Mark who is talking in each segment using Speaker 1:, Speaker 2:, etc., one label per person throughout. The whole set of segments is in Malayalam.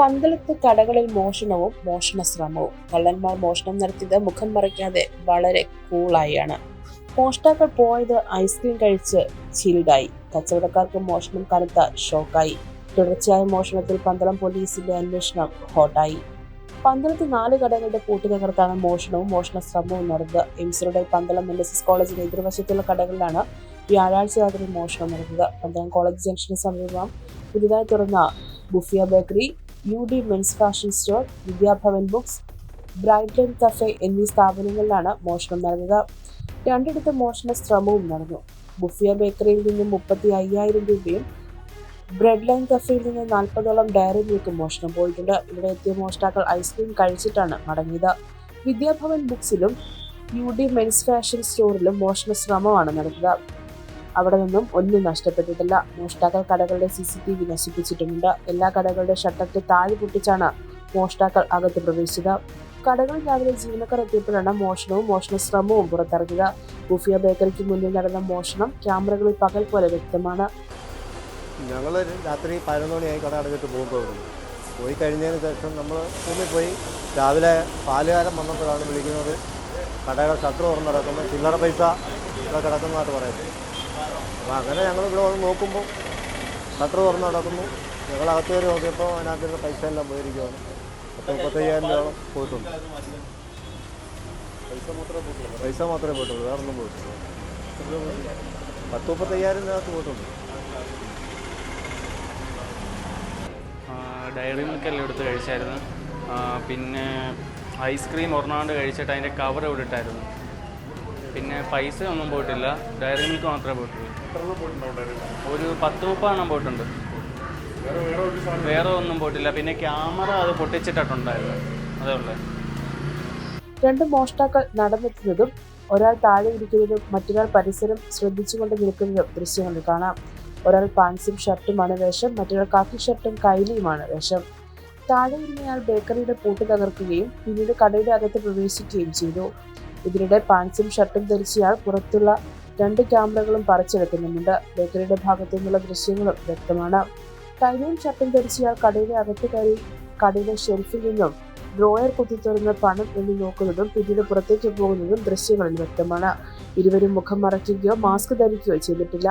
Speaker 1: പന്തളത്ത് കടകളിൽ മോഷണവും മോഷണ ശ്രമവും. കള്ളന്മാർ മോഷണം നടത്തിയത് മുഖം മറയ്ക്കാതെ വളരെ കൂളായാണ്. മോഷ്ടാക്കൾ പോയത് ഐസ്ക്രീം കഴിച്ച് ചിൽഡായി. കച്ചവടക്കാർക്ക് മോഷണം കനത്ത ഷോക്കായി. തുടർച്ചയായ മോഷണത്തിൽ പന്തളം പോലീസിന്റെ അന്വേഷണം ഹോട്ടായി. പന്തളത്ത് നാല് കടകളുടെ പൂട്ട് തകർത്താണ് മോഷണവും മോഷണ ശ്രമവും നടന്നത്. എംസ് പന്തളം എൻ എസ് എസ് കോളേജിന്റെ എതിർവശത്തുള്ള കടകളിലാണ് വ്യാഴാഴ്ച രാത്രി മോഷണം നടന്നത്. പന്തളം കോളേജ് ജംഗ്ഷന് സമീപം പുതുതായി തുറന്ന ബുഫിയ bakery U D men's fashion store Vidyabhavan books Brighton cafe എന്നീ സ്ഥാപനങ്ങളിലാണ് മോഷണം നടന്നത്. രണ്ടിടത്ത് മോഷണ ശ്രമവും നടന്നു. ബുഫിയ ബേക്കറിയിൽ നിന്നും മുപ്പത്തി അയ്യായിരം രൂപയും ബ്രെഡ് ലൈൻ കഫേയിൽ നിന്ന് നാൽപ്പതോളം ഡയറി മിൽക്ക് മോഷണം പോയിട്ടുണ്ട്. ഇവിടെ എത്തിയ മോഷ്ടാക്കൾ ഐസ്ക്രീം കഴിച്ചിട്ടാണ് മടങ്ങിയത്. വിദ്യാഭവൻ ബുക്സിലും യു ഡി മെൻസ് ഫാഷൻ സ്റ്റോറിലും മോഷണ ശ്രമമാണ് നടന്നത്. അവിടെ നിന്നും ഒന്നും നഷ്ടപ്പെട്ടിട്ടില്ല. മോഷ്ടാക്കൾ കടകളുടെ സി സി ടി വി നശിപ്പിച്ചിട്ടുമുണ്ട്. എല്ലാ കടകളുടെ ഷട്ടർക്ക് താഴെ പൊട്ടിച്ചാണ് മോഷ്ടാക്കൾ അകത്ത് പ്രവേശിച്ചത്. കടകളിൽ രാവിലെ ജീവനക്കാർ എത്തിയപ്പോഴാണ് മോഷണവും മോഷണ ശ്രമവും പുറത്തിറങ്ങിയത്. ഗുഫിയ ബേക്കറിക്ക് മുന്നിൽ നടന്ന മോഷണം ക്യാമറകളിൽ പകൽ പോലെ വ്യക്തമാണ്.
Speaker 2: ഞങ്ങൾ രാത്രി പതിനൊന്ന് മണിയായി കട അടഞ്ഞിട്ട് പോകുമ്പോൾ പോയി കഴിഞ്ഞതിന് ശേഷം നമ്മൾ റൂമിൽ പോയി രാവിലെ പാലുകാരം വന്നപ്പോഴാണ് വിളിക്കുന്നത്. കടയുടെ ഷട്ടർ നടക്കുന്നത് ചില്ലറ പൈസ ഇവിടെ കിടക്കുന്നതായിട്ട് പറയുന്നത്. അപ്പോൾ അങ്ങനെ ഞങ്ങൾ ഇവിടെ വന്ന് നോക്കുമ്പോൾ ഷട്ടർ തുറന്ന് നടക്കുന്നു. ഞങ്ങൾ അകത്ത് കയറി നോക്കിയപ്പോൾ അതിനകത്തുള്ള പൈസ എല്ലാം പോയിരിക്കുകയാണ് പത്ത് മുപ്പത്തയ്യായിരം രൂപയോളം പോയിട്ടുണ്ട്. പൈസ മാത്രമേ പോയിട്ടുള്ളൂ. വേറെ ഒന്നും പോയിട്ടുള്ളൂ. പത്ത് മുപ്പത്തയ്യായിരം രൂപ പോയിട്ടുണ്ട്.
Speaker 3: ഡയറി മിൽക്കെല്ലാം എടുത്ത് കഴിച്ചായിരുന്നു. പിന്നെ ഐസ്ക്രീം ഒരെണ്ണാണ്ട് കഴിച്ചിട്ട് അതിന്റെ കവർ ഇവിടെ ഇട്ടായിരുന്നു. പിന്നെ പൈസ ഒന്നും പോയിട്ടില്ല. ഡയറി മിൽക്ക് മാത്രമേ പോയിട്ടുള്ളൂ. ഒരു പത്ത് മുപ്പെണ്ണം പോയിട്ടുണ്ട്. വേറെ ഒന്നും പോയിട്ടില്ല. പിന്നെ ക്യാമറ അത് പൊട്ടിച്ചിട്ടുണ്ടായിരുന്നു അതേ ഉള്ളേ.
Speaker 1: രണ്ട് മോഷ്ടാക്കൾ നടന്നെത്തുന്നതും ഒരാൾ താഴെ ഇരിക്കുന്നതും മറ്റൊരാൾ പരിസരം ശ്രദ്ധിച്ചുകൊണ്ട് നിൽക്കുന്നതും ദൃശ്യങ്ങളിൽ കാണാം. ഒരാൾ പാൻസും ഷർട്ടുമാണ് വേഷം മറ്റൊരാൾ കാക്കി ഷർട്ടും കൈലിയുമാണ് വേഷം. താഴെ ഇരുന്നയാൾ ബേക്കറിയുടെ പൂട്ട് തകർക്കുകയും പിന്നീട് കടയുടെ അകത്ത് പ്രവേശിക്കുകയും ചെയ്തു. ഇതിനിടെ പാൻസും ഷർട്ടും ധരിച്ചയാൾ പുറത്തുള്ള രണ്ട് ക്യാമറകളും പറിച്ചെടുക്കുന്നുമുണ്ട്. ബേക്കറിയുടെ ഭാഗത്തു നിന്നുള്ള ദൃശ്യങ്ങളും വ്യക്തമാണ്. കൈനയും ഷർട്ടും ധരിച്ചയാൾ കടയുടെ അകത്ത് കയറി കടയുടെ ഷെൽഫിൽ നിന്നും ഡ്രോയർ കുത്തിത്തുറന്ന് പണം എന്ന് നോക്കുന്നതും പിന്നീട് പുറത്തേക്ക് പോകുന്നതും ദൃശ്യങ്ങളിൽ വ്യക്തമാണ്. ഇരുവരും മുഖം മറയ്ക്കുകയോ മാസ്ക് ധരിക്കുകയോ ചെയ്തിട്ടില്ല.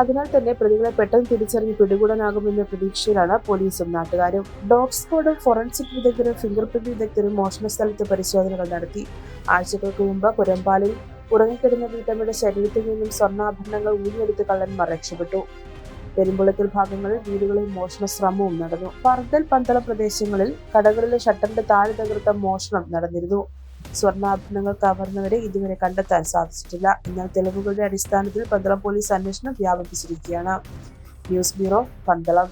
Speaker 1: അതിനാൽ തന്നെ പ്രതികളെ പെട്ടെന്ന് തിരിച്ചറിഞ്ഞ് പിടികൂടാനാകുമെന്ന പ്രതീക്ഷയിലാണ് പോലീസും നാട്ടുകാരും. ഡോഗ് സ്ക്വാഡും ഫോറൻസിക് വിദഗ്ധരും ഫിംഗർ പ്രിന്റ് വിദഗ്ധരും മോഷണ സ്ഥലത്ത് പരിശോധനകൾ നടത്തി. ആഴ്ചകൾക്ക് മുമ്പ് പുരമ്പാലിൽ ഉറങ്ങിക്കിടന്ന വീട്ടമ്മയുടെ ശരീരത്തിൽ നിന്നും സ്വർണാഭരണങ്ങൾ ഊരിയെടുത്ത് കള്ളന്മാർ രക്ഷപ്പെട്ടു. പെരുമ്പുളത്തിൽ ഭാഗങ്ങളിൽ വീടുകളിൽ മോഷണ ശ്രമവും നടന്നു. പർദൽ പന്തള പ്രദേശങ്ങളിൽ കടകളിലെ ഷട്ടറിന്റെ താഴെ തകർത്ത മോഷണം നടന്നിരുന്നു. സ്വർണാഭരണങ്ങൾ കവർന്നവരെ ഇതുവരെ കണ്ടെത്താൻ സാധിച്ചിട്ടില്ല. എന്നാൽ തെളിവുകളുടെ അടിസ്ഥാനത്തിൽ പന്തളം പോലീസ് അന്വേഷണം വ്യാപിപ്പിച്ചിരിക്കുകയാണ്. News bureau Pandalam.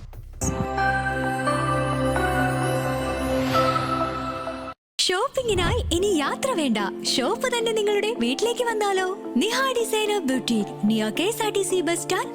Speaker 4: ഷോപ്പിംഗിനായി ഇനി യാത്ര വേണ്ട. ഷോപ്പ് തന്നെ നിങ്ങളുടെ വീട്ടിലേക്ക് വന്നാലോ? Niha designer boutique K S R T C bus stand